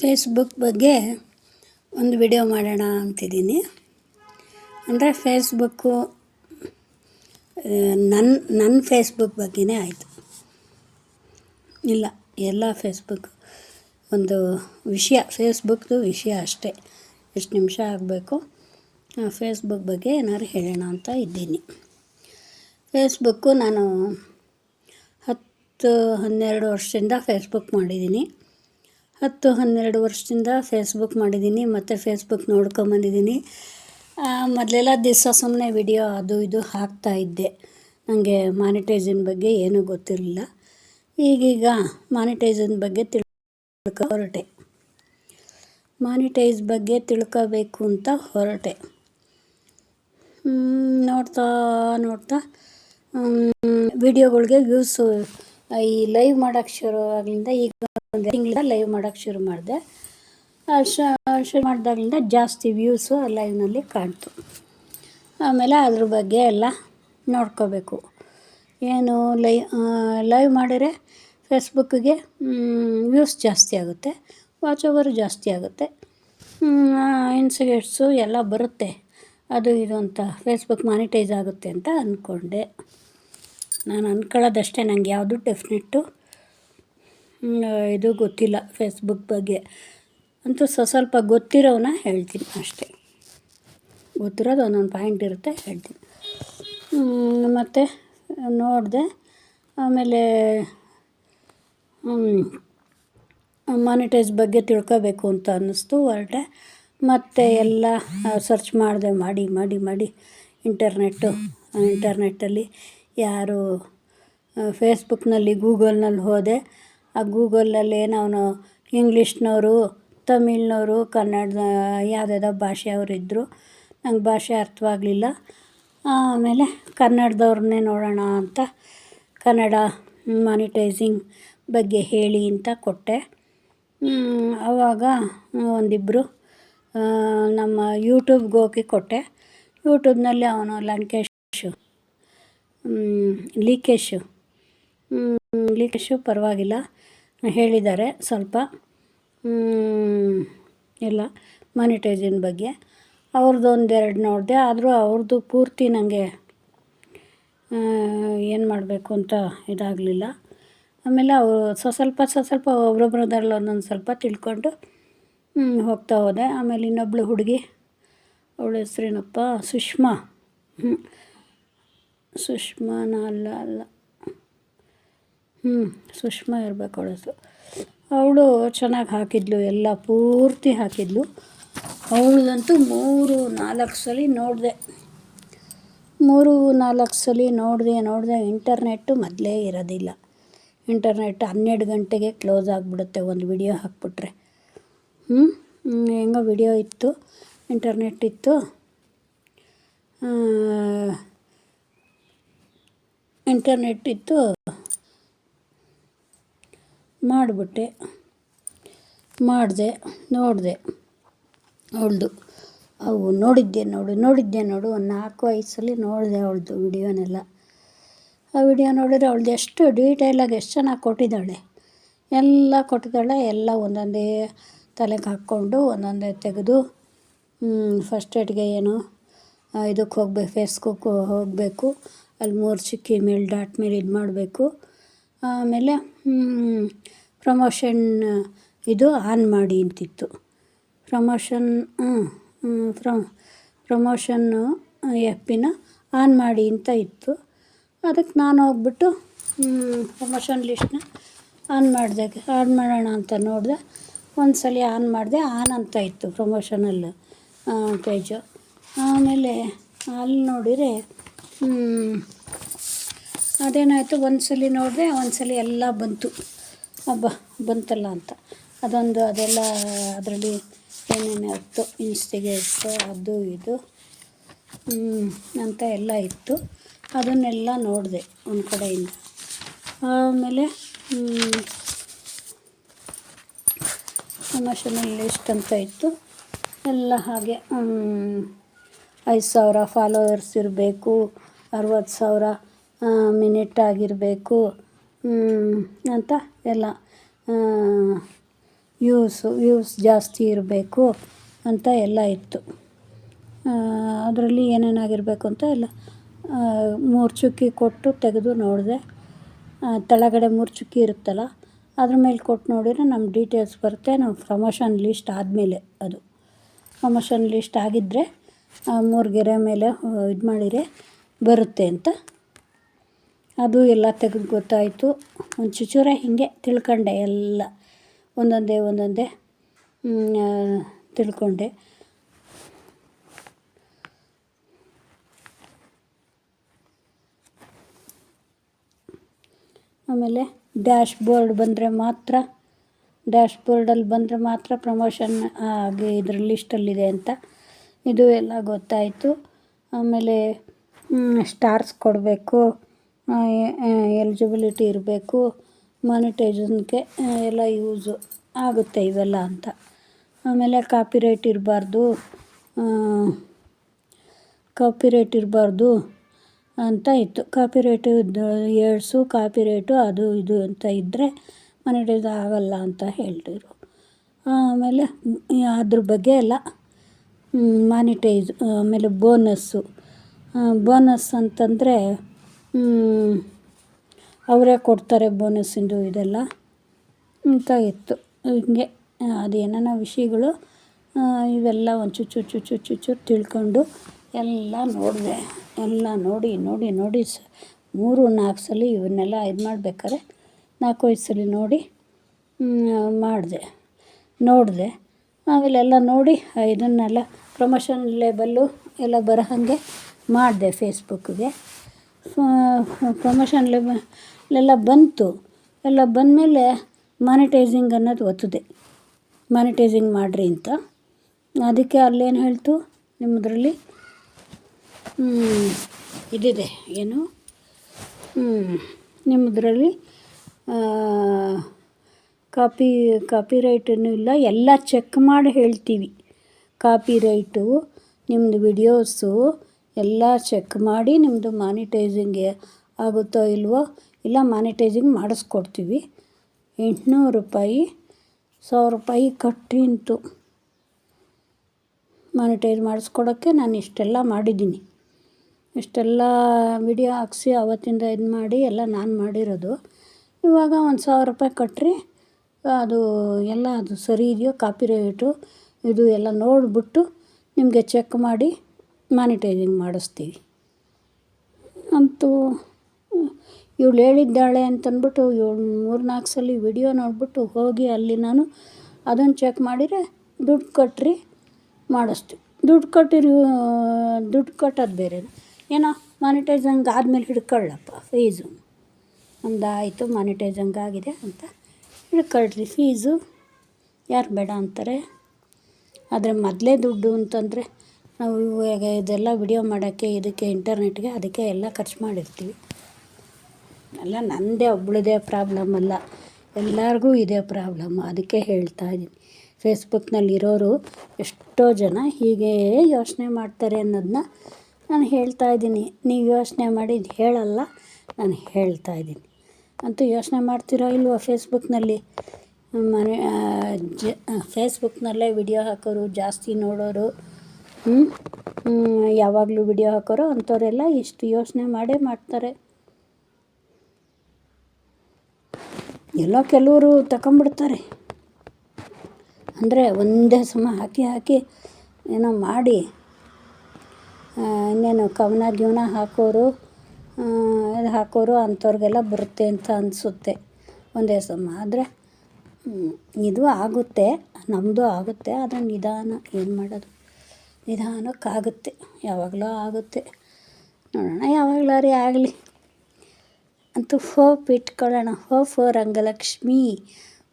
Facebook ಬಗ್ಗೆ ಒಂದು video ಮಾಡೋಣ ಅಂತಿದ್ದೀನಿ. ಅಂದರೆ ಫೇಸ್ಬುಕ್ಕು ನನ್ನ ನನ್ನ ಫೇಸ್ಬುಕ್ ಬಗ್ಗೆನೇ ಆಯಿತು. ಇಲ್ಲ, ಎಲ್ಲ ಫೇಸ್ಬುಕ್ ಒಂದು ವಿಷಯ ಫೇಸ್ಬುಕ್ದು ವಿಷಯ ಅಷ್ಟೇ. ಎಷ್ಟು ನಿಮಿಷ ಆಗಬೇಕು? ಫೇಸ್ಬುಕ್ ಬಗ್ಗೆ ಏನಾದ್ರು ಹೇಳೋಣ ಅಂತ ಇದ್ದೀನಿ. ಫೇಸ್ಬುಕ್ಕು ನಾನು ಹತ್ತು, ಹನ್ನೆರಡು ವರ್ಷದಿಂದ ಫೇಸ್ಬುಕ್ ಮಾಡಿದ್ದೀನಿ. ಹತ್ತು ಹನ್ನೆರಡು ವರ್ಷದಿಂದ ಫೇಸ್ಬುಕ್ ಮಾಡಿದ್ದೀನಿ, ಮತ್ತು ಫೇಸ್ಬುಕ್ ನೋಡ್ಕೊಂಬಂದಿದ್ದೀನಿ. ಮೊದಲೆಲ್ಲ ದಿವಸ ಸುಮ್ಮನೆ ವಿಡಿಯೋ ಅದು ಇದು ಹಾಕ್ತಾ ಇದ್ದೆ. ನನಗೆ ಮಾನಿಟೈಸಿನ ಬಗ್ಗೆ ಏನೂ ಗೊತ್ತಿರಲಿಲ್ಲ. ಈಗೀಗ ಮಾನಿಟೈಸನ್ ಬಗ್ಗೆ ತಿಳ್ಕೊ, ಹೊರಟೆ. ಮಾನಿಟೈಸ್ ಬಗ್ಗೆ ತಿಳ್ಕೋಬೇಕು ಅಂತ ಹೊರಟೆ. ನೋಡ್ತಾ ನೋಡ್ತಾ ವಿಡಿಯೋಗಳಿಗೆ ವ್ಯೂಸು ಈ ಲೈವ್ ಮಾಡೋಕ್ಕೆ ಶುರು ಆಗಲಿಂದ ಈಗ ಒಂದು ತಿಂಗಳಿಂದ ಲೈವ್ ಮಾಡೋಕ್ಕೆ ಶುರು ಮಾಡಿದೆ. ಶುರು ಮಾಡಿದಾಗಲಿಂದ ಜಾಸ್ತಿ ವ್ಯೂಸು ಲೈವ್ನಲ್ಲಿ ಕಾಣ್ತು. ಆಮೇಲೆ ಅದ್ರ ಬಗ್ಗೆ ಎಲ್ಲ ನೋಡ್ಕೋಬೇಕು. ಏನು ಲೈ ಲೈವ್ ಮಾಡಿದರೆ ಫೇಸ್ಬುಕ್ಕಿಗೆ ವ್ಯೂಸ್ ಜಾಸ್ತಿ ಆಗುತ್ತೆ ವಾಚ್ ಓವರು ಜಾಸ್ತಿ ಆಗುತ್ತೆ. ಇನ್ಸಿಗೇಟ್ಸು ಎಲ್ಲ ಬರುತ್ತೆ. ಅದು ಇದು ಅಂತ ಫೇಸ್ಬುಕ್ ಮಾನಿಟೈಸ್ ಆಗುತ್ತೆ ಅಂತ ಅಂದ್ಕೊಂಡೆ ನಾನು ಅಂದ್ಕೊಳ್ಳೋದಷ್ಟೇ ನನಗೆ ಯಾವುದು ಡೆಫಿನೆಟ್ಟು ಇದು ಗೊತ್ತಿಲ್ಲ ಫೇಸ್ಬುಕ್ ಬಗ್ಗೆ. ಅಂತೂ ಸ ಸ್ವಲ್ಪ ಗೊತ್ತಿರೋವನ್ನ ಹೇಳ್ತೀನಿ ಅಷ್ಟೇ. ಗೊತ್ತಿರೋದು ಒಂದೊಂದು ಪಾಯಿಂಟ್ ಇರುತ್ತೆ, ಹೇಳ್ತೀನಿ. ಮತ್ತು ನೋಡಿದೆ. ಆಮೇಲೆ ಮಾನಿಟೈಸ್ ಬಗ್ಗೆ ತಿಳ್ಕೋಬೇಕು ಅಂತ ಅನ್ನಿಸ್ತು ಹೊರಟೆ. ಮತ್ತು ಎಲ್ಲ ಸರ್ಚ್ ಮಾಡಿದೆ, ಮಾಡಿ ಮಾಡಿ ಮಾಡಿ. ಇಂಟರ್ನೆಟ್ಟು ಇಂಟರ್ನೆಟ್ಟಲ್ಲಿ ಯಾರು ಫೇಸ್ಬುಕ್ನಲ್ಲಿ ಗೂಗಲ್ನಲ್ಲಿ ಹೋದೆ. ಆ ಗೂಗಲಲ್ಲಿ ಏನವನು ಇಂಗ್ಲೀಷ್ನವರು ತಮಿಳ್ನವರು ಕನ್ನಡದ ಯಾವುದ್ಯಾವುದೋ ಭಾಷೆಯವರಿದ್ದರು ನಂಗೆ ಭಾಷೆ ಅರ್ಥವಾಗಲಿಲ್ಲ. ಆಮೇಲೆ ಕನ್ನಡದವ್ರನ್ನೇ ನೋಡೋಣ ಅಂತ ಕನ್ನಡ ಮಾನಿಟೈಸಿಂಗ್ ಬಗ್ಗೆ ಹೇಳಿ ಅಂತ ಕೊಟ್ಟೆ. ಆವಾಗ ಒಂದಿಬ್ಬರು ನಮ್ಮ ಯೂಟ್ಯೂಬ್ಗೆ ಹೋಗಿ ಕೊಟ್ಟೆ. ಯೂಟ್ಯೂಬ್ನಲ್ಲಿ ಅವನು ಲಂಕೇಶು ಲೀಕೇಶು. ಲೀಕೇಶು ಪರವಾಗಿಲ್ಲ. ಹೇಳಿದ್ದಾರೆ ಸ್ವಲ್ಪ ಎಲ್ಲ ಮಾನಿಟೈಸಿನ ಬಗ್ಗೆ. ಅವ್ರದ್ದು ಒಂದೆರಡು ನೋಡಿದೆ, ಆದರೂ ಅವ್ರದ್ದು ಪೂರ್ತಿ ನನಗೆ ಏನು ಮಾಡಬೇಕು ಅಂತ ಇದಾಗಲಿಲ್ಲ. ಆಮೇಲೆ ಅವರು ಸ್ವಲ್ಪ ಸ್ವಲ್ಪ ಒಬ್ರೊಬ್ರದ್ರಲ್ಲಿ ಒಂದೊಂದು ಸ್ವಲ್ಪ ತಿಳ್ಕೊಂಡು ಹೋಗ್ತಾ ಹೋದೆ. ಆಮೇಲೆ ಇನ್ನೊಬ್ಳು ಹುಡುಗಿ, ಅವಳ ಹೆಸ್ರೇನಪ್ಪ, ಸುಷ್ಮಾ. ಸುಷ್ಮಾನ ಅಲ್ಲ ಅಲ್ಲ. ಹ್ಞೂ ಸುಷ್ಮಾ ಇರಬೇಕು ಅವಳ. ಅವಳು ಚೆನ್ನಾಗಿ ಹಾಕಿದ್ಲು, ಎಲ್ಲ ಪೂರ್ತಿ ಹಾಕಿದ್ಲು. ಅವಳದಂತೂ ಮೂರು, ನಾಲ್ಕು ಸಲ ನೋಡಿದೆ. ಮೂರು, ನಾಲ್ಕು ಸಲ ನೋಡಿದೆ ನೋಡಿದೆ ಇಂಟರ್ನೆಟ್ಟು ಮೊದಲೇ ಇರೋದಿಲ್ಲ. ಇಂಟರ್ನೆಟ್ ಹನ್ನೆರಡು ಗಂಟೆಗೆ ಕ್ಲೋಸ್ ಆಗಿಬಿಡುತ್ತೆ, ಒಂದು ವಿಡಿಯೋ ಹಾಕ್ಬಿಟ್ರೆ. ಹ್ಞೂ ಹೆಂಗೋ ವಿಡಿಯೋ ಇತ್ತು ಇಂಟರ್ನೆಟ್ ಇತ್ತು. ಇಂಟರ್ನೆಟ್ ಇತ್ತು. ಮಾಡಿಬಿಟ್ಟೆ. ಮಾಡಿದೆ, ನೋಡಿದೆ. ಅವಳದು. ಅವು ನೋಡಿದ್ದೆ ನೋಡು ನೋಡಿದ್ದೆ ನೋಡು. ಒಂದು ನಾಲ್ಕು ಐದು ಸಲ ನೋಡಿದೆ ಅವಳದು ವಿಡಿಯೋನೆಲ್ಲ. ಆ ವಿಡಿಯೋ ನೋಡಿದ್ರೆ ಅವಳದು ಎಷ್ಟು ಡೀಟೇಲಾಗಿ ಎಷ್ಟು ಚೆನ್ನಾಗಿ ಕೊಟ್ಟಿದ್ದಾಳೆ. ಎಲ್ಲ ಕೊಟ್ಟಿದ್ದಾಳೆ, ಎಲ್ಲ ಒಂದೊಂದೇ ತಲೆಗೆ ಹಾಕ್ಕೊಂಡು, ಒಂದೊಂದೇ ತೆಗೆದು ಫಸ್ಟ್ ಏಡ್ಗೆ ಏನು ಇದಕ್ಕೆ ಹೋಗ್ಬೇಕು ಫೇಸ್ಬುಕ್ ಹೋಗಬೇಕು, ಅಲ್ಲಿ ಮೂರು ಚಿಕ್ಕಿ ಮೇಲೆ ಡಾಟ್ ಮೇಲೆ ಇದು ಮಾಡಬೇಕು ಆಮೇಲೆ ಪ್ರಮೋಷನ್ ಇದು ಆನ್ ಮಾಡಿ ಅಂತಿತ್ತು. ಪ್ರಮೋಷನ್ ಪ್ರೊ ಪ್ರಮೋಷನ್ನು ಎಫ್ ಪಿನ ಆನ್ ಮಾಡಿ ಅಂತ ಇತ್ತು. ಅದಕ್ಕೆ ನಾನು ಹೋಗ್ಬಿಟ್ಟು ಪ್ರಮೋಷನ್ ಲಿಸ್ಟ್ನ ಆನ್ ಮಾಡಿದೆ. ಆನ್ ಮಾಡೋಣ ಅಂತ ನೋಡಿದೆ. ಒಂದು ಸಲ ಆನ್ ಮಾಡಿದೆ. ಆನ್ ಅಂತ ಇತ್ತು ಪ್ರಮೋಷನಲ್ಲಿ ಪೇಜು ಆಮೇಲೆ ಅಲ್ಲಿ ನೋಡಿದರೆ ಅದೇನಾಯಿತು? ಒಂದು ಸಲ ನೋಡಿದೆ ಒಂದು ಸಲ ಎಲ್ಲ ಬಂತು. ಹಬ್ಬ ಬಂತಲ್ಲ ಅಂತ. ಅದೊಂದು, ಅದೆಲ್ಲ ಅದರಲ್ಲಿ ಏನೇನು ಇತ್ತು? ಇನ್ಸ್ಟಿಗೇಟ್ಸು ಅದು ಇದು ಅಂತ ಎಲ್ಲ ಇತ್ತು. ಅದನ್ನೆಲ್ಲ ನೋಡಿದೆ ಒಂದು ಕಡೆಯಿಂದ. ಆಮೇಲೆ ಪ್ರಮೋಷನಲ್ ಲಿಸ್ಟ್ ಅಂತ ಇತ್ತು. ಎಲ್ಲ ಹಾಗೆ ಐದು ಸಾವಿರ ಫಾಲೋವರ್ಸ್ ಇರಬೇಕು ಅರವತ್ತು ಸಾವಿರ ಮಿನಿಟ್ ಆಗಿರಬೇಕು. ಅಂತ ಎಲ್ಲ ವ್ಯೂಸು, ವ್ಯೂಸ್ ಜಾಸ್ತಿ ಇರಬೇಕು ಅಂತ ಎಲ್ಲ ಇತ್ತು. ಅದರಲ್ಲಿ ಏನೇನಾಗಿರಬೇಕು ಅಂತ ಎಲ್ಲ ಮೂರು ಚುಕ್ಕಿ ಕೊಟ್ಟು ತೆಗೆದು ನೋಡಿದೆ. ಕೆಳಗಡೆ ಮೂರು ಚುಕ್ಕಿ ಇರುತ್ತಲ್ಲ, ಅದ್ರ ಮೇಲೆ ಕೊಟ್ಟು ನೋಡಿದರೆ ನಮ್ಮ ಡೀಟೇಲ್ಸ್ ಬರುತ್ತೆ. ನಮ್ಮ ಪ್ರಮೋಷನ್ ಲಿಸ್ಟ್ ಆದಮೇಲೆ ಅದು. ಪ್ರಮೋಷನ್ ಲಿಸ್ಟ್ ಆಗಿದ್ದರೆ ಮೂರು ಗೆರೆ ಮೇಲೆ ಇದು ಮಾಡಿದರೆ ಬರುತ್ತೆ ಅಂತ ಅದು ಎಲ್ಲ ತೆಗೆದು ಗೊತ್ತಾಯಿತು. ಒಂದು ಚುಚೂರ ಹೀಗೆ ತಿಳ್ಕೊಂಡೆ ಎಲ್ಲ. ಒಂದೊಂದೇ ಒಂದೊಂದೇ ತಿಳ್ಕೊಂಡೆ. ಆಮೇಲೆ ಡ್ಯಾಶ್ ಬೋರ್ಡ್ ಬಂದರೆ ಮಾತ್ರ ಡ್ಯಾಶ್ ಬೋರ್ಡಲ್ಲಿ ಬಂದರೆ ಮಾತ್ರ ಪ್ರಮೋಷನ್ ಆಗಿ ಇದ್ರ ಲಿಸ್ಟಲ್ಲಿದೆ ಅಂತ. ಇದು ಎಲ್ಲ ಗೊತ್ತಾಯಿತು. ಆಮೇಲೆ ಸ್ಟಾರ್ಸ್ ಕೊಡಬೇಕು. ಎಲಿಜಿಬಿಲಿಟಿ ಇರಬೇಕು ಮಾನಿಟೈಸನ್ಗೆ ಎಲ್ಲ ಯೂಸು ಆಗುತ್ತೆ ಇವೆಲ್ಲ ಅಂತ. ಆಮೇಲೆ ಕಾಪಿರೈಟ್ ಇರಬಾರ್ದು ಕಾಪಿರೈಟ್ ಇರಬಾರ್ದು ಅಂತ ಇತ್ತು. ಕಾಪಿರೈಟು ಏಡ್ಸು ಕಾಪಿರೈಟು ಅದು ಇದು ಅಂತ ಇದ್ದರೆ ಮಾನಿಟೈಸ್ ಆಗಲ್ಲ ಅಂತ ಹೇಳಿದ್ರು ಆಮೇಲೆ, ಅದ್ರ ಬಗ್ಗೆ ಎಲ್ಲ ಮಾನಿಟೈಸ್ ಆಮೇಲೆ ಬೋನಸ್ಸು ಬೋನಸ್ ಅಂತಂದರೆ ಅವರೇ ಕೊಡ್ತಾರೆ ಬೋನಸ್ಸಿಂದು ಇದೆಲ್ಲ. ಅಂತ ಇತ್ತು. ಹಿಂಗೆ ಅದೇನೇನೋ ವಿಷಯಗಳು ಇವೆಲ್ಲ ಒಂದು ಚುಚ್ಚು ಚುಚ್ಚು ಚುಚ್ಚು ತಿಳ್ಕೊಂಡು ಎಲ್ಲ ನೋಡಿದೆ. ಎಲ್ಲ ನೋಡಿ ನೋಡಿ ನೋಡಿ ಸ, ಮೂರು, ನಾಲ್ಕು ಸಲ ಇವನ್ನೆಲ್ಲ ಇದು ಮಾಡ್ಬೇಕಾದ್ರೆ ನಾಲ್ಕು ಸಲ ನೋಡಿ ಮಾಡಿದೆ. ನೋಡಿದೆ. ಆಮೇಲೆ ಎಲ್ಲ ನೋಡಿ, ಇದನ್ನೆಲ್ಲ ಪ್ರಮೋಷನ್ ಲೇಬಲ್ಲು ಎಲ್ಲ ಬರೋ ಹಾಗೆ ಮಾಡಿದೆ ಫೇಸ್ಬುಕ್ಕಿಗೆ ಪ್ರಮೋಷನ್ ಲೇಬಲ್ಲೆಲ್ಲ ಬಂತು. ಎಲ್ಲ ಬಂದಮೇಲೆ ಮಾನಿಟೈಸಿಂಗ್ ಅನ್ನೋದು ಒತ್ತದೆ. ಮಾನಿಟೈಸಿಂಗ್ ಮಾಡಿರಿ ಅಂತ. ಅದಕ್ಕೆ ಅಲ್ಲೇನು ಹೇಳ್ತು? ನಿಮ್ಮದ್ರಲ್ಲಿ ಇದಿದೆ. ಏನು? ನಿಮ್ಮದರಲ್ಲಿ ಕಾಪಿ ಕಾಪಿ ರೈಟನ್ನು ಇಲ್ಲ. ಎಲ್ಲ ಚೆಕ್ ಮಾಡಿ ಹೇಳ್ತೀವಿ. ಕಾಪಿ ರೈಟು ನಿಮ್ಮದು ವಿಡಿಯೋಸು ಎಲ್ಲ ಚೆಕ್ ಮಾಡಿ ನಿಮ್ಮದು ಮಾನಿಟೈಸಿಂಗ್ ಆಗುತ್ತೋ ಇಲ್ವೋ, ಇಲ್ಲ ಮಾನಿಟೈಸಿಂಗ್ ಮಾಡಿಸ್ಕೊಡ್ತೀವಿ. ಎಂಟುನೂರು ರೂಪಾಯಿ, ಸಾವಿರ ರೂಪಾಯಿ ಕಟ್ಟಿಂತು ಮಾನಿಟೈಸ್ ಮಾಡಿಸ್ಕೊಡೋಕ್ಕೆ ನಾನು ಇಷ್ಟೆಲ್ಲ ಮಾಡಿದ್ದೀನಿ. ಇಷ್ಟೆಲ್ಲ ವಿಡಿಯೋ ಹಾಕ್ಸಿ ಆವತ್ತಿಂದ ಇದು ಮಾಡಿ ಎಲ್ಲ ನಾನು ಮಾಡಿರೋದು. ಇವಾಗ ಒಂದು ಸಾವಿರ ರೂಪಾಯಿ ಕಟ್ಟಿರಿ ಅದು ಎಲ್ಲ ಅದು ಸರಿ ಇದೆಯೋ ಕಾಪಿ ರೇಟು ಇದು ಎಲ್ಲ ನೋಡಿಬಿಟ್ಟು ನಿಮಗೆ ಚೆಕ್ ಮಾಡಿ ಮಾನಿಟೈಸಿಂಗ್ ಮಾಡಿಸ್ತೀವಿ. ಅಂತೂ, ಇವಳು ಹೇಳಿದ್ದಾಳೆ ಅಂತಂದ್ಬಿಟ್ಟು, ಇವಳು ಮೂರು ನಾಲ್ಕು ಸಲ ವಿಡಿಯೋ ನೋಡಿಬಿಟ್ಟು ಹೋಗಿ ಅಲ್ಲಿ ನಾನು ಅದನ್ನು ಚೆಕ್ ಮಾಡಿದರೆ ದುಡ್ಡು ಕಟ್ಟ್ರಿ ಮಾಡಿಸ್ತೀವಿ. ದುಡ್ಡು ಕಟ್ಟಿರಿ, ದುಡ್ಡು ಕಟ್ಟೋದು ಬೇರೆ. ಏನೋ ಮಾನಿಟೈಸಂಗ್ ಆದಮೇಲೆ ಹಿಡ್ಕೊಳ್ಳಪ್ಪ ಫೀಸು ಒಂದು ಆಯಿತು ಮಾನಿಟೈಸಂಗ್ ಆಗಿದೆ ಅಂತ ಹಿಡ್ಕೊಳ್ರಿ. ಫೀಸು ಯಾರು ಬೇಡ ಅಂತಾರೆ. ಆದರೆ ಮೊದಲೇ ದುಡ್ಡು ಅಂತಂದರೆ ನಾವು ಇವಾಗ ಇದೆಲ್ಲ ವಿಡಿಯೋ ಮಾಡೋಕ್ಕೆ, ಇದಕ್ಕೆ ಇಂಟರ್ನೆಟ್ಗೆ ಅದಕ್ಕೆ ಎಲ್ಲ ಖರ್ಚು ಮಾಡಿರ್ತೀವಿ. ಎಲ್ಲ ನನ್ನದೇ ಒಬ್ಬಳದೇ ಪ್ರಾಬ್ಲಮ್ ಅಲ್ಲ. ಎಲ್ಲರಿಗೂ ಇದೇ ಪ್ರಾಬ್ಲಮ್ಮು ಅದಕ್ಕೆ ಹೇಳ್ತಾ ಇದ್ದೀನಿ. ಫೇಸ್ಬುಕ್ನಲ್ಲಿರೋರು ಎಷ್ಟೋ ಜನ ಹೀಗೆ ಯೋಚನೆ ಮಾಡ್ತಾರೆ ಅನ್ನೋದನ್ನ ನಾನು ಹೇಳ್ತಾ ಇದ್ದೀನಿ. ನೀವು ಯೋಚನೆ ಮಾಡಿ ಹೇಳಲ್ಲ, ನಾನು ಹೇಳ್ತಾ ಇದ್ದೀನಿ. ಅಂತೂ ಯೋಚನೆ ಮಾಡ್ತೀರೋ ಇಲ್ವೋ ಫೇಸ್ಬುಕ್ನಲ್ಲಿ ಮನೆ ಜ ಫೇಸ್ಬುಕ್ನಲ್ಲೇ ವಿಡಿಯೋ ಹಾಕೋರು, ಜಾಸ್ತಿ ನೋಡೋರು ಯಾವಾಗಲೂ ವಿಡಿಯೋ ಹಾಕೋರು ಅಂಥವರೆಲ್ಲ ಇಷ್ಟು ಯೋಚನೆ ಮಾಡೇ ಮಾಡ್ತಾರೆ. ಎಲ್ಲ ಕೆಲವರು ತಗೊಂಬಿಡ್ತಾರೆ ಅಂದರೆ ಒಂದೇ ಸಮ ಹಾಕಿ ಹಾಕಿ ಏನೋ ಮಾಡಿ ಇನ್ನೇನು ಕವನ ಗಿವನ ಹಾಕೋರು ಇದು ಹಾಕೋರು ಅಂಥವ್ರಿಗೆಲ್ಲ ಬರುತ್ತೆ ಅಂತ ಅನಿಸುತ್ತೆ ಒಂದೇ ಸಮ. ಆದರೆ ಇದು ಆಗುತ್ತೆ ನಮ್ಮದು ಆಗುತ್ತೆ, ಆದರೆ ನಿಧಾನ ಏನು ಮಾಡೋದು? ನಿಧಾನಕ್ಕಾಗುತ್ತೆ. ಯಾವಾಗಲೂ ಆಗುತ್ತೆ. ನೋಡೋಣ ಯಾವಾಗಲಾರಿ ಆಗಲಿ. ಅಂತೂ ಹೋಪ್ ಇಟ್ಕೊಳ್ಳೋಣ. ಹೋಪ್ ರಂಗಲಕ್ಷ್ಮಿ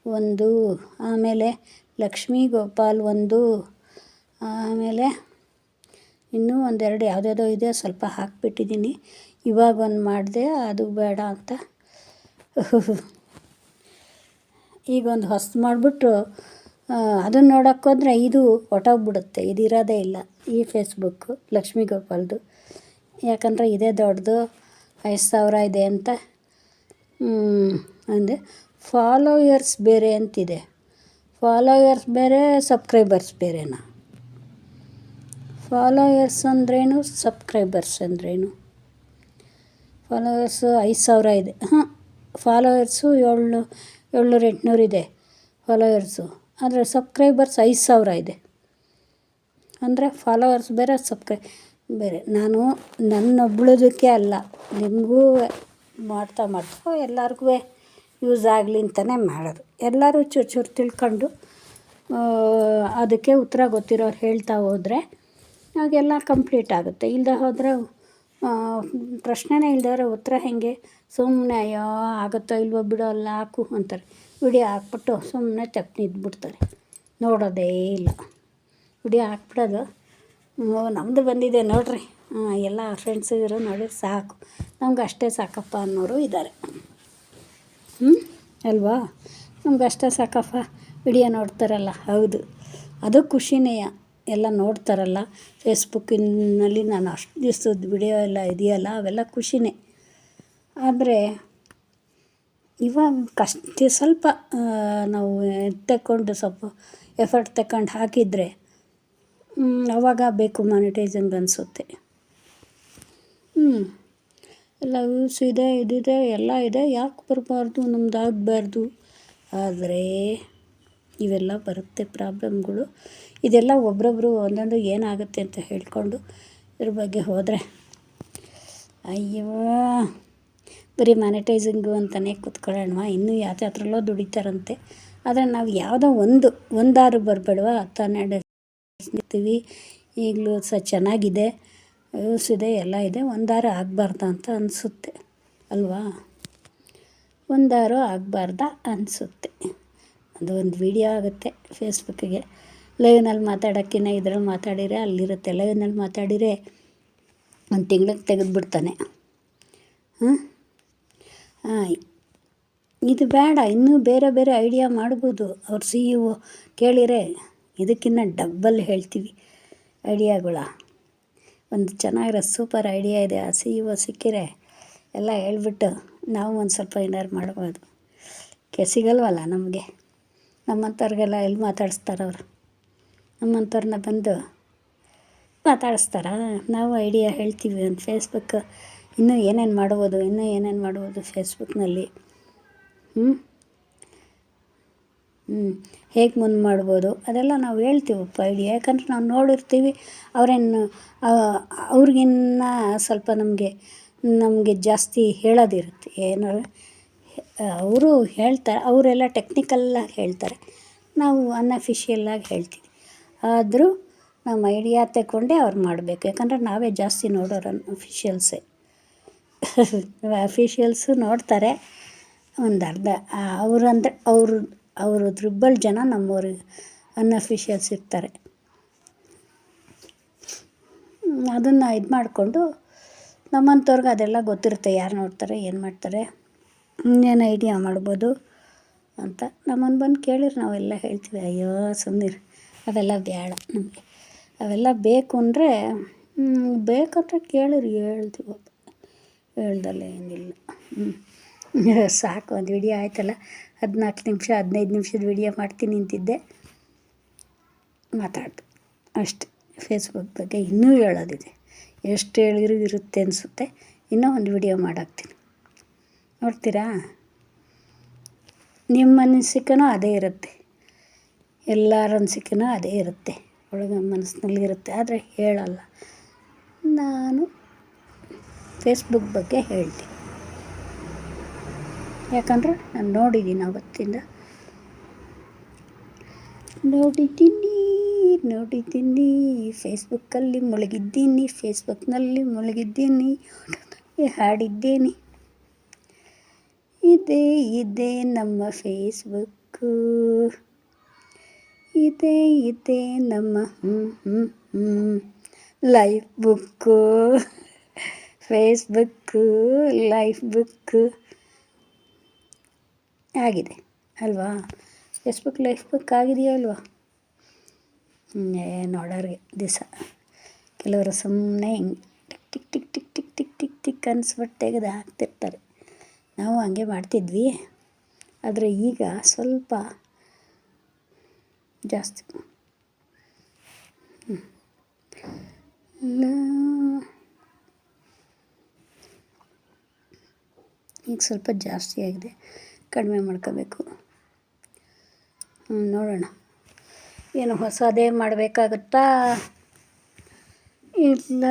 ಒಂದು, ಆಮೇಲೆ ಲಕ್ಷ್ಮೀ ಗೋಪಾಲ್ ಒಂದು, ಆಮೇಲೆ ಇನ್ನೂ ಒಂದೆರಡು ಯಾವುದ್ಯಾವುದೋ ಇದೆ, ಸ್ವಲ್ಪ ಹಾಕಿಬಿಟ್ಟಿದ್ದೀನಿ. ಇವಾಗ ಒಂದು ಮಾಡಿದೆ, ಅದು ಬೇಡ ಅಂತ. ಈಗ ಒಂದು ಹೊಸ್ತು ಮಾಡಿಬಿಟ್ಟು ಅದನ್ನು ನೋಡೋಕ್ಕೋದ್ರೆ ಇದು ಹೊಟ್ಟೋಗ್ಬಿಡುತ್ತೆ ಇದು ಇರೋದೇ ಇಲ್ಲ ಈ ಫೇಸ್ಬುಕ್ಕು ಲಕ್ಷ್ಮೀ ಗೋಪಾಲ್ದು. ಯಾಕಂದರೆ ಇದೇ ದೊಡ್ಡದು, ಐದು ಸಾವಿರ ಇದೆ ಅಂತ. ಅಂದರೆ ಫಾಲೋಯರ್ಸ್ ಬೇರೆ ಅಂತಿದೆ. ಫಾಲೋಯರ್ಸ್ ಬೇರೆ ಸಬ್ಸ್ಕ್ರೈಬರ್ಸ್ ಬೇರೆನಾ? ಫಾಲೋಯರ್ಸ್ ಅಂದ್ರೇನು ಸಬ್ಸ್ಕ್ರೈಬರ್ಸ್ ಅಂದ್ರೇನು? ಫಾಲೋಯರ್ಸು ಐದು ಸಾವಿರ ಇದೆ. ಹಾಂ ಫಾಲೋಯರ್ಸು ಏಳ್ನೂ, ಏಳ್ನೂರು ಎಂಟುನೂರು ಇದೆ. ಫಾಲೋವರ್ಸು ಆದರೆ ಸಬ್ಸ್ಕ್ರೈಬರ್ಸ್ ಐದು ಸಾವಿರ ಇದೆ. ಅಂದರೆ ಫಾಲೋವರ್ಸ್ ಬೇರೆ ಸಬ್ಸ್ಕ್ರೈ ಬೇರೆ. ನಾನು ನನ್ನ ನನ್ನೊಬ್ಳದಕ್ಕೆ ಅಲ್ಲ, ನಿಮಗೂ ಮಾಡ್ತಾ ಮಾಡ್ತಾ ಎಲ್ಲರಿಗೂ ಯೂಸ್ ಆಗಲಿ ಅಂತಲೇ ಮಾಡೋದು. ಎಲ್ಲರೂ ಚೂರು ಚೂರು ತಿಳ್ಕೊಂಡು ಅದಕ್ಕೆ ಉತ್ತರ ಗೊತ್ತಿರೋರು ಹೇಳ್ತಾ ಹೋದರೆ ಆಗೆಲ್ಲ ಕಂಪ್ಲೀಟ್ ಆಗುತ್ತೆ. ಇಲ್ಲದೆ ಹೋದರೆ ಪ್ರಶ್ನೆನೇ ಇಲ್ದವ್ರೆ ಉತ್ತರ ಹೇಗೆ? ಸುಮ್ಮನೆ ಅಯ್ಯೋ, ಆಗುತ್ತೋ ಇಲ್ವೋ ಬಿಡೋ ಅಲ್ಲ, ಹಾಕು ಅಂತಾರೆ. ವಿಡಿಯೋ ಹಾಕ್ಬಿಟ್ಟು ಸುಮ್ಮನೆ ತಪ್ಪು ನಿಂತ್ಬಿಡ್ತಾರೆ ನೋಡೋದೇ ಇಲ್ಲ. ವಿಡಿಯೋ ಹಾಕ್ಬಿಡೋದು. ನಮ್ಮದು ಬಂದಿದೆ ನೋಡ್ರಿ. ಎಲ್ಲ ಫ್ರೆಂಡ್ಸ್ ಇದ್ರು ನೋಡಿ ಸಾಕು. ನಮ್ಗೆ ಅಷ್ಟೇ ಸಾಕಪ್ಪ ಅನ್ನೋರು ಇದ್ದಾರೆ. ಹ್ಞೂ ಅಲ್ವಾ? ನಮ್ಗೆ ಅಷ್ಟೇ ಸಾಕಪ್ಪ. ವಿಡಿಯೋ ನೋಡ್ತಾರಲ್ಲ, ಹೌದು. ಅದು ಖುಷಿನೇ. ಎಲ್ಲ ನೋಡ್ತಾರಲ್ಲ. ಫೇಸ್ಬುಕ್ಕಿನಲ್ಲಿ ನಾನು ಅಷ್ಟು ದಿವ್ಸದ ವಿಡಿಯೋ ಎಲ್ಲ ಇದೆಯಲ್ಲ, ಅವೆಲ್ಲ ಖುಷಿನೇ. ಆದರೆ ಇವಾಗ ಕಷ್ಟ, ಸ್ವಲ್ಪ ನಾವು ತಗೊಂಡು ಸ್ವಲ್ಪ ಎಫರ್ಟ್ ತಗೊಂಡು ಹಾಕಿದರೆ ಅವಾಗ ಬೇಕು ಮಾನಿಟೈಸಿಂಗ್ ಅನಿಸುತ್ತೆ. ಹ್ಞೂ ಎಲ್ಲ ವ್ಯೂಸ್ ಇದೆ, ಇದಿದೆ, ಎಲ್ಲ ಇದೆ, ಯಾಕೆ ಬರಬಾರ್ದು, ನಮ್ದು ಆಗಬಾರ್ದು. ಆದರೆ ಇವೆಲ್ಲ ಬರುತ್ತೆ ಪ್ರಾಬ್ಲಮ್ಗಳು. ಇದೆಲ್ಲ ಒಬ್ರೊಬ್ಬರು ಒಂದೊಂದು ಏನಾಗುತ್ತೆ ಅಂತ ಹೇಳ್ಕೊಂಡು ಇದ್ರ ಬಗ್ಗೆ ಹೋದರೆ. ಅಯ್ಯೋ, ಬರೀ ಮ್ಯಾನಿಟೈಸಿಂಗು ಅಂತಲೇ ಕೂತ್ಕೊಳ್ಳೋಣ ಇನ್ನೂ ಯಾವ್ದ್ಯಾವ್ದ್ರಲ್ಲೋ ದುಡಿತಾರಂತೆ. ಆದರೆ ನಾವು ಯಾವುದೋ ಒಂದು, ಒಂದಾರು ಬರಬೇಡವಾ? ಹನ್ನೆರಡು ನಿಂತೀವಿ ಈಗಲೂ ಸಹ ಚೆನ್ನಾಗಿದೆ ಯೂಸ್ ಇದೆ, ಎಲ್ಲ ಇದೆ. ಒಂದಾರು ಆಗಬಾರ್ದ ಅಂತ ಅನಿಸುತ್ತೆ. ಅಲ್ವಾ? ಒಂದಾರು ಆಗಬಾರ್ದ ಅನಿಸುತ್ತೆ. ಅದು ಒಂದು ವೀಡಿಯೋ ಆಗುತ್ತೆ ಫೇಸ್ಬುಕ್ಕಿಗೆ. ಲೈವ್ನಲ್ಲಿ ಮಾತಾಡೋಕ್ಕಿಂತ ಇದ್ರಲ್ಲಿ ಮಾತಾಡಿದರೆ ಅಲ್ಲಿರುತ್ತೆ. ಲೈವ್ನಲ್ಲಿ ಮಾತಾಡಿದರೆ ಒಂದು ತಿಂಗ್ಳಿಗೆ ತೆಗೆದುಬಿಡ್ತಾನೆ. ಹಾಂ ಇದು ಬೇಡ, ಇನ್ನೂ ಬೇರೆ ಬೇರೆ ಐಡಿಯಾ ಮಾಡ್ಬೋದು. ಅವ್ರ ಸಿ ಇ ಒ ಕೇಳಿರೆ ಇದಕ್ಕಿಂತ ಡಬ್ಬಲ್ ಹೇಳ್ತೀವಿ ಐಡಿಯಾಗಳ. ಒಂದು ಚೆನ್ನಾಗಿರೋ ಸೂಪರ್ ಐಡಿಯಾ ಇದೆ. ಆ ಸಿ ಇ ಒ ಸಿಕ್ಕಿರೆ ಎಲ್ಲ ಹೇಳ್ಬಿಟ್ಟು ನಾವು ಒಂದು ಸ್ವಲ್ಪ ಏನಾರು ಮಾಡ್ಬೋದು. ಕೆ ಸಿಗಲ್ವಲ್ಲ ನಮಗೆ? ನಮ್ಮಂಥವ್ರಿಗೆಲ್ಲ ಎಲ್ಲಿ ಮಾತಾಡಿಸ್ತಾರೆ ಅವರು. ನಮ್ಮಂಥವ್ರನ್ನ ಬಂದು ಮಾತಾಡಿಸ್ತಾರ. ನಾವು ಐಡಿಯಾ ಹೇಳ್ತೀವಿ ಒಂದು ಫೇಸ್ಬುಕ್ ಇನ್ನೂ ಏನೇನು ಮಾಡ್ಬೋದು, ಇನ್ನೂ ಏನೇನು ಮಾಡ್ಬೋದು ಫೇಸ್ಬುಕ್ನಲ್ಲಿ ಹ್ಞೂ ಹ್ಞೂ ಹೇಗೆ ಮುಂದೆ ಮಾಡ್ಬೋದು? ಅದೆಲ್ಲ ನಾವು ಹೇಳ್ತೀವಪ್ಪ ಐಡಿಯಾ. ಯಾಕಂದ್ರೆ ನಾವು ನೋಡಿರ್ತೀವಿ, ಅವ್ರೇನು ಅವ್ರಿಗಿನ್ನ ಸ್ವಲ್ಪ ನಮಗೆ ನಮಗೆ ಜಾಸ್ತಿ ಹೇಳೋದಿರುತ್ತೆ. ಏನಾರು ಅವರು ಹೇಳ್ತಾರೆ, ಅವರೆಲ್ಲ ಟೆಕ್ನಿಕಲ್ಲಾಗಿ ಹೇಳ್ತಾರೆ. ನಾವು ಅನ್ಅಫಿಷಿಯಲ್ಲಾಗಿ ಹೇಳ್ತೀವಿ. ಆದರೂ ನಮ್ಮ ಐಡಿಯಾ ತಗೊಂಡೇ ಅವ್ರು ಮಾಡಬೇಕು. ಯಾಕಂದರೆ ನಾವೇ ಜಾಸ್ತಿ ನೋಡೋರು ಅಫಿಷಿಯಲ್ಸೇ ಅಫಿಷಿಯಲ್ಸು ನೋಡ್ತಾರೆ ಒಂದು ಅರ್ಧ. ಅವ್ರಂದ್ರೆ ಅವರು ಅವರು ತ್ರಿಬ್ಬಲ್ ಜನ ನಮ್ಮವ್ರಿಗೆ ಅನ್ಅಫಿಷಿಯಲ್ಸ್ ಇರ್ತಾರೆ. ಅದನ್ನು ಇದು ಮಾಡಿಕೊಂಡು ನಮ್ಮಂಥವ್ರಿಗೆ ಅದೆಲ್ಲ ಗೊತ್ತಿರುತ್ತೆ, ಯಾರು ನೋಡ್ತಾರೆ, ಏನು ಮಾಡ್ತಾರೆ. ಇನ್ನೇನು ಐಡಿಯಾ ಮಾಡ್ಬೋದು ಅಂತ ನಮ್ಮನ್ನು ಬಂದು ಕೇಳಿರಿ ನಾವೆಲ್ಲ ಹೇಳ್ತೀವಿ, ಅಯ್ಯೋ ಸುಮ್ಮನಿರು ಅವೆಲ್ಲ ಬೇಡ ನಮಗೆ, ಅವೆಲ್ಲ ಬೇಕು ಅಂದರೆ ಬೇಕಂದ್ರೆ ಕೇಳಿರಿ ಹೇಳ್ತೀವಿ ಹೇಳ್ದಲ್ಲ ಏನಿಲ್ಲ ಹ್ಞೂ ಸಾಕು ಒಂದು ವಿಡಿಯೋ ಆಯ್ತಲ್ಲ, ಹದಿನಾಲ್ಕು ನಿಮಿಷ, ಹದಿನೈದು ನಿಮಿಷದ ವಿಡಿಯೋ ಮಾಡ್ತೀನಿ ನಿಂತಿದ್ದೆ ಮಾತಾಡ್ದು, ಅಷ್ಟೆ ಫೇಸ್ಬುಕ್ ಬಗ್ಗೆ ಇನ್ನೂ ಹೇಳೋದಿದೆ, ಎಷ್ಟು ಹೇಳಿದ್ರು ಇರುತ್ತೆ ಅನಿಸುತ್ತೆ, ಇನ್ನೂ ಒಂದು ವಿಡಿಯೋ ಮಾಡಾಕ್ತೀನಿ. ನೋಡ್ತೀರಾ? ನಿಮ್ಮ ಅನಿಸಿಕೆನೂ ಅದೇ ಇರುತ್ತೆ. ಎಲ್ಲರ ಅನಿಸಿಕೆನೂ ಅದೇ ಇರುತ್ತೆ. ಒಳಗೆ ಮನಸ್ಸಿನಲ್ಲಿ ಇರುತ್ತೆ. ಆದರೆ ಹೇಳಲ್ಲ. ನಾನು ಫೇಸ್ಬುಕ್ ಬಗ್ಗೆ ಹೇಳ್ತೀನಿ. ಯಾಕಂದರೆ ನಾನು ನೋಡಿದ್ದೀನಿ ಅವತ್ತಿಂದ. ನೋಡಿದ್ದೀನಿ ನೋಡಿದ್ದೀನಿ. ಫೇಸ್ಬುಕ್ಕಲ್ಲಿ ಮುಳುಗಿದ್ದೀನಿ ಫೇಸ್ಬುಕ್ನಲ್ಲಿ ಮುಳುಗಿದ್ದೀನಿ. ಹಾಡಿದ್ದೀನಿ. ಇದೇ, ಇದೆ ನಮ್ಮ ಫೇಸ್ಬುಕ್ಕು ಇದೇ, ಇದೆ ನಮ್ಮ life book Facebook life book ಆಗಿದೆ, ಅಲ್ವಾ? ಫೇಸ್ಬುಕ್ ಲೈಫ್ ಬುಕ್ ಆಗಿದೆಯೋ ಅಲ್ವಾ ನೋಡೋರಿಗೆ ದಿವಸ. ಕೆಲವರು ಸುಮ್ಮನೆ ಹಿಂಗೆ tick tick tick tick tick tick tick tick ಅನ್ಸ್ಬಿಟ್ಟು ತೆಗೆದು ಹಾಕ್ತಿರ್ತಾರೆ. ನಾವು ಹಂಗೆ ಮಾಡ್ತಿದ್ವಿ. ಆದರೆ ಈಗ ಸ್ವಲ್ಪ ಜಾಸ್ತಿ. ಈಗ ಸ್ವಲ್ಪ ಜಾಸ್ತಿ ಆಗಿದೆ. ಕಡಿಮೆ ಮಾಡ್ಕೋಬೇಕು. ನೋಡೋಣ. ಏನು ಹೊಸದೇ ಮಾಡಬೇಕಾಗುತ್ತಾ? ಇಲ್ಲ.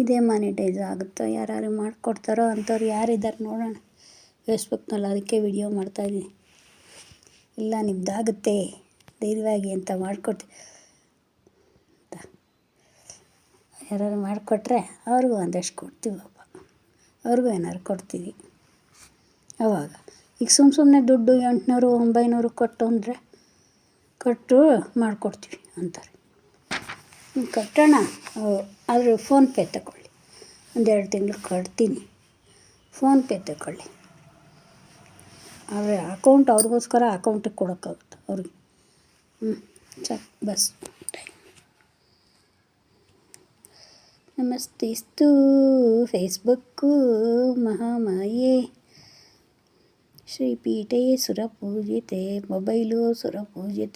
ಇದೇ ಮಾನಿಟೈಸ್ ಆಗುತ್ತೋ. ಯಾರು ಮಾಡಿಕೊಡ್ತಾರೋ ಅಂಥವ್ರು ಯಾರಿದ್ದಾರೆ ನೋಡೋಣ. ಫೇಸ್ಬುಕ್ನಲ್ಲಿ ಅದಕ್ಕೆ ವಿಡಿಯೋ ಮಾಡ್ತಾಯಿದ್ದೀನಿ ಇಲ್ಲ, ನಿಮ್ದಾಗುತ್ತೆ. ಧೈರ್ಯವಾಗಿ ಅಂತ ಮಾಡಿಕೊಡ್ತೀವಿ ಯಾರು ಮಾಡಿಕೊಟ್ರೆ ಅವ್ರಿಗೂ ಒಂದಷ್ಟು ಕೊಡ್ತೀವಪ್ಪ ಅವ್ರಿಗೂ ಏನಾದ್ರು ಕೊಡ್ತೀವಿ. ಅವಾಗ. ಈಗ ಸುಮ್ಮ ಸುಮ್ಮನೆ ದುಡ್ಡು ಎಂಟುನೂರು, ಒಂಬೈನೂರು ಕೊಟ್ಟು ಅಂದರೆ ಕೊಟ್ಟು ಮಾಡಿಕೊಡ್ತೀವಿ ಅಂತಾರೆ. ಕಟ್ಟೋಣ. ಆದರೆ ಫೋನ್ಪೇ ತಗೊಳ್ಳಿ. ಒಂದೆರಡು ತಿಂಗಳು ಕಟ್ತೀನಿ. ಫೋನ್ಪೇ ತಗೊಳ್ಳಿ. ಆದರೆ ಅಕೌಂಟ್ ಅವ್ರಿಗೋಸ್ಕರ ಅಕೌಂಟಿಗೆ ಕೊಡೋಕ್ಕಾಗುತ್ತೆ ಅವ್ರಿಗೆ. ಹ್ಞೂ ಸರಿ ಬಸ್. ನಮಸ್ತೆಸ್ತು. ಫೇಸ್ಬುಕ್ಕು ಮಹಾಮಾಯೆ. ಶ್ರೀಪೀಠೆ ಸುರಪೂಜಿತೆ. ಮೊಬೈಲು ಸುರಪೂಜಿತೆ.